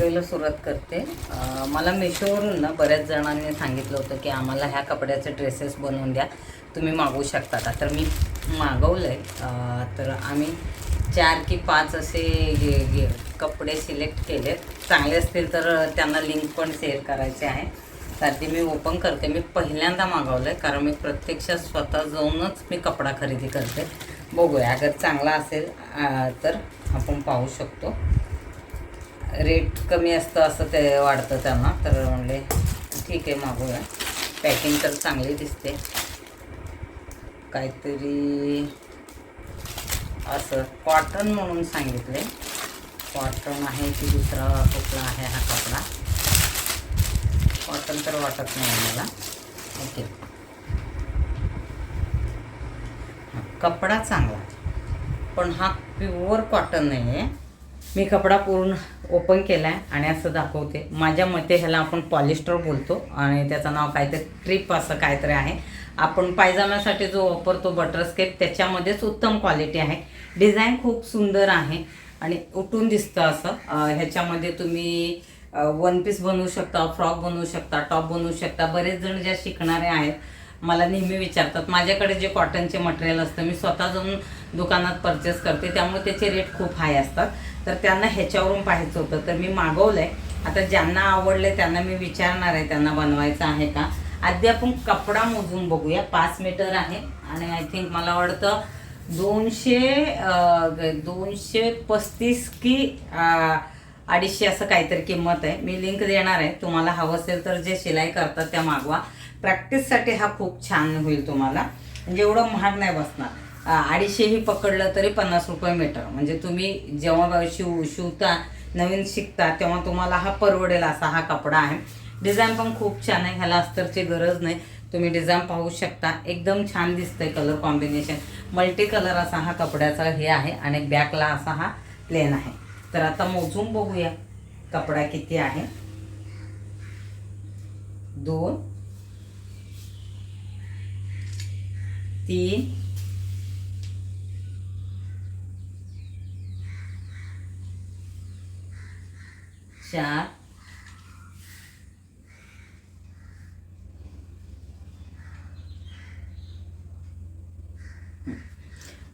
व्हिडिओला सुरुवात करते. मला मिशोवरून ना बऱ्याच जणांनी सांगितलं होतं की आम्हाला ह्या कपड्याचे ड्रेसेस बनवून द्या. तुम्ही मागवू शकता का? तर मी मागवलं आहे तर आम्ही चार की पाच असे गे- गे- कपडे सिलेक्ट केले चांगले असतील तर त्यांना लिंक पण शेअर करायचे आहे. तर ती मी ओपन करते. मी पहिल्यांदा मागवलं आहे कारण मी प्रत्यक्षात स्वतः जाऊनच मी कपडा खरेदी करते. बघूया. अगर चांगला असेल तर आपण पाहू शकतो. रेट कमी असतं असं ते वाढतं त्यांना. तर म्हणले ठीक आहे मागूया. पॅकिंग तर चांगली दिसते. काहीतरी असं कॉटन म्हणून सांगितले. कॉटन आहे की दुसरा कुठला आहे हा कपडा? कॉटन तर वाटत नाही मला ओके कपडा चांगला. पण हा प्युअर कॉटन नाही आहे मी कपडा पूर्ण ओपन केला आहे आणि असं दाखवते. माझ्या मते ह्याला आपण पॉलिस्टर बोलतो आणि त्याचं नाव काहीतरी ट्रिप असं काहीतरी आहे. आपण पायजाम्यासाठी जो वापरतो बटरस्केप त्याच्यामध्येच उत्तम क्वालिटी आहे. डिझाईन खूप सुंदर आहे आणि उठून दिसतं असं. ह्याच्यामध्ये तुम्ही वन पीस बनवू शकता फ्रॉक बनवू शकता टॉप बनवू शकता. बरेच जण ज्या शिकणारे आहेत मला नेहमी विचारतात माझ्याकडे जे कॉटनचे मटेरियल असतं मी स्वतः जाऊन दुकानात परचेस करते त्यामुळे त्याचे रेट खूप हाय असतात. तर त्यांना ह्याच्यावरून पाहायचं होतं. तर मी मागवलं आहे आता ज्यांना आवडलं त्यांना मी विचारणार आहे त्यांना बनवायचं आहे का? आधी आपण कपडा मोजून बघूया. पाच मीटर आहे. आणि आय थिंक मला वाटतं दोनशे दोनशे पस्तीस की अडीचशे असं काहीतरी किंमत आहे. मी लिंक देणार आहे. तुम्हाला हवं असेल तर जे शिलाई करतात त्या मागवा. प्रॅक्टिससाठी हा खूप छान होईल तुम्हाला. म्हणजे एवढं महाग नाही बसणार. अडीचशेही पकडलं तरी पन्नास रुपये मीटर म्हणजे तुम्ही जेव्हा शिव शिवता नवीन शिकता तेव्हा तुम्हाला हा परवडेल असा हा कपडा आहे. डिझाईन पण खूप छान आहे. ह्याला अस्तरची गरज नाही. तुम्ही डिझाईन पाहू शकता. एकदम छान दिसतंय कलर कॉम्बिनेशन मल्टी कलर असा हा कपड्याचा हे आहे आणि बॅकला असा हा प्लेन आहे. तर आता मोजून बघूया कपडा किती आहे. दोन तीन चार.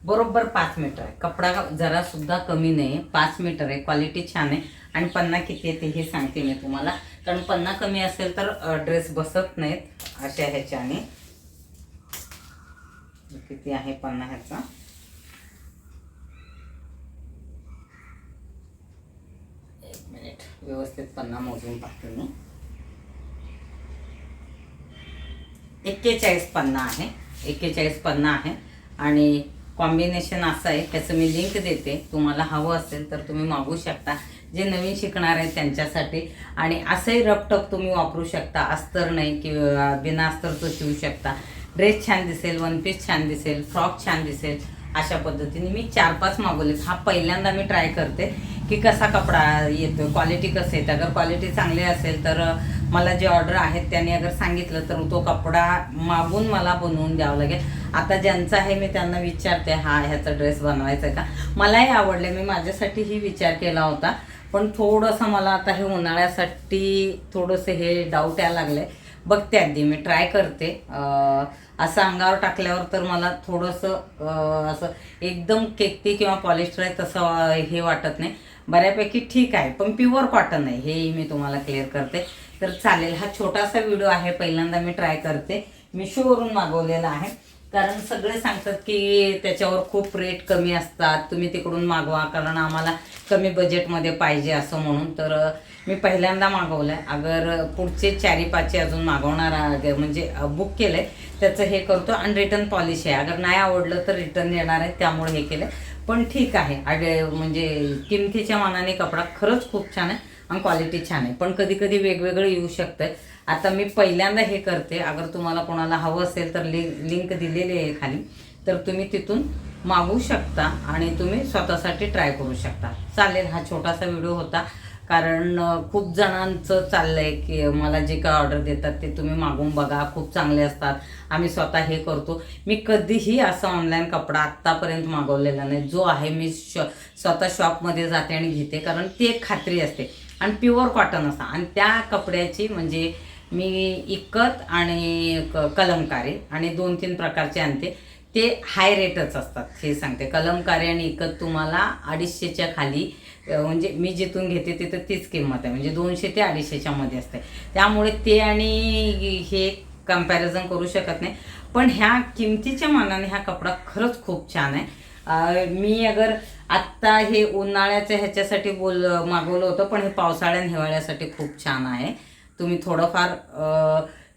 बरोबर पाच मीटर आहे. कपडा जरा सुद्धा कमी नाही पाच मीटर आहे. क्वालिटी छान आहे. आणि पन्ना किती येते हे सांगते मी तुम्हाला. कारण पन्ना कमी असेल तर ड्रेस बसत नाहीत अशा ह्याच्याने. किती आहे पन्ना ह्याचा एक मिनिट व्यवस्थित पन्ना मोजून पाहते मी. एक्केचाळीस पन्ना आहे. एक्केचाळीस पन्ना आहे. आणि कॉम्बिनेशन असं आहे त्याचं मी लिंक देते. तुम्हाला हवं असेल तर तुम्ही मागू शकता. जे नवीन शिकणार आहेत त्यांच्यासाठी. आणि असंही रपटप तुम्ही वापरू शकता. अस्तर नाही किंवा बिना तो शिवू शकता. ड्रेस छान दिसेल वन पीस छान दिसेल फ्रॉक छान दिसेल. अशा पद्धतीने मी चार पाच मागवलेत. हा पहिल्यांदा मी ट्राय करते. की कसा कपडा येतो क्वालिटी कसं येतं. अगर क्वालिटी चांगली असेल तर मला जे ऑर्डर आहेत त्यांनी अगर सांगितलं तर तो कपडा मागून मला बनवून द्यावा लागेल. आता ज्यांचा आहे मी त्यांना विचारते हा ह्याचा ड्रेस बनवायचा आहे का? मलाही आवडले. मी माझ्यासाठीही विचार केला होता. पण थोडंसं मला आता हे उन्हाळ्यासाठी थोडंसं हे डाऊट यायला लागलं आहे बघते अगदी मी ट्राय करते. असं अंगावर टाकल्यावर तर मला थोडंसं असं एकदम केकती किंवा पॉलिस्टर आहे तसं हे वाटत नाही. बऱ्यापैकी ठीक आहे पण प्युअर कॉटन आहे. हेही मी तुम्हाला क्लिअर करते. तर चालेल हा छोटासा व्हिडिओ आहे. पहिल्यांदा मी ट्राय करते. मिशोवरून मागवलेला आहे. कारण सगळे सांगतात की त्याच्यावर खूप रेट कमी असतात. तुम्ही तिकडून मागवा कारण आम्हाला कमी बजेटमध्ये पाहिजे असं म्हणून. तर मी पहिल्यांदा मागवलं आहे अगर पुढचे चारी पाचशे अजून मागवणार म्हणजे बुक केलं आहे त्याचं हे करतो. आणि रिटर्न पॉलिसी आहे. अगर नाही आवडलं तर रिटर्न येणार आहे. त्यामुळे हे केलं पण ठीक आहे. म्हणजे किमतीच्या मानाने कपडा खरंच खूप छान आहे आणि क्वालिटी छान आहे. पण कधी कधी वेगवेगळं येऊ शकतं आता मी पहिल्यांदा हे करते. अगर तुम्हाला कोणाला हवं असेल तर लिंक लिंक दिलेली आहे खाली. तर तुम्ही तिथून मागवू शकता आणि तुम्ही स्वतःसाठी ट्राय करू शकता. चालेल हा छोटासा व्हिडिओ होता. कारण खूप जणांचं चाललं आहे की मला जे काय ऑर्डर देतात ते तुम्ही मागून बघा खूप चांगले असतात. आम्ही स्वतः हे करतो. मी कधीही असं ऑनलाईन कपडा आत्तापर्यंत मागवलेला नाही. जो आहे मी श स्वतः शॉपमध्ये जाते आणि घेते. कारण ती एक खात्री असते. आणि प्युअर कॉटन असतं आणि त्या कपड्याची म्हणजे मी इकत आणि क- कलमकारी आणि दोन तीन प्रकारचे आणते. ते हाय रेटच असतात हे सांगते. कलमकारी आणि इकत तुम्हाला अडीचशेच्या खाली म्हणजे मी जिथून घेते तिथं तीच किंमत आहे. म्हणजे दोनशे ते अडीचशेच्या मध्ये असते. त्यामुळे ते आणि हे कंपॅरिझन करू शकत नाही. पण ह्या किमतीच्या मानाने हा कपडा खरंच खूप छान आहे. मी अगर आत्ता हे उन्हाळ्याच्या ह्याच्यासाठी बोल मागवलं होतं पण हे पावसाळ्या आणि हिवाळ्यासाठी खूप छान आहे. तुम्ही थोडंफार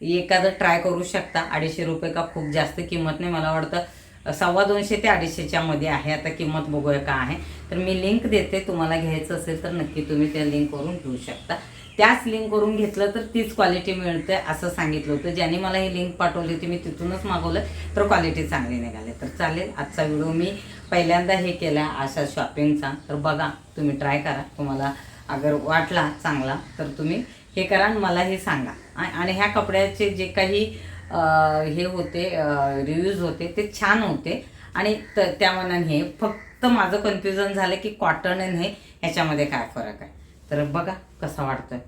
एखादं ट्राय करू शकता. अडीचशे रुपये का खूप जास्त किंमत नाही. मला वाटतं सव्वा दोनशे ते अडीचशेच्या मध्ये आहे. आता किंमत बघूया का आहे. तर मी लिंक देते. तुम्हाला घ्यायचं असेल तर नक्की तुम्ही त्या लिंकवरून घेऊ शकता. त्याच लिंकवरून घेतलं तर तीच क्वालिटी मिळते असं सांगितलं होतं. ज्याने मला ही लिंक पाठवली होती मी तिथूनच मागवलं तर क्वालिटी चांगली निघाली. तर चालेल आजचा व्हिडिओ मी पहिल्यांदा हे केला अशा शॉपिंगचा तर बघा तुम्ही ट्राय करा. तुम्हाला अगर वाटला चांगला तर तुम्ही हे करा आणि मला हे सांगा. आणि ह्या कपड्याचे जे काही हे होते रिव्ह्यूज होते ते छान होते. आणि त त्या मनाने हे फक्त माझं कन्फ्युजन झालं की कॉटन आणि हे ह्याच्यामध्ये काय फरक आहे. तर बघा कसा आहे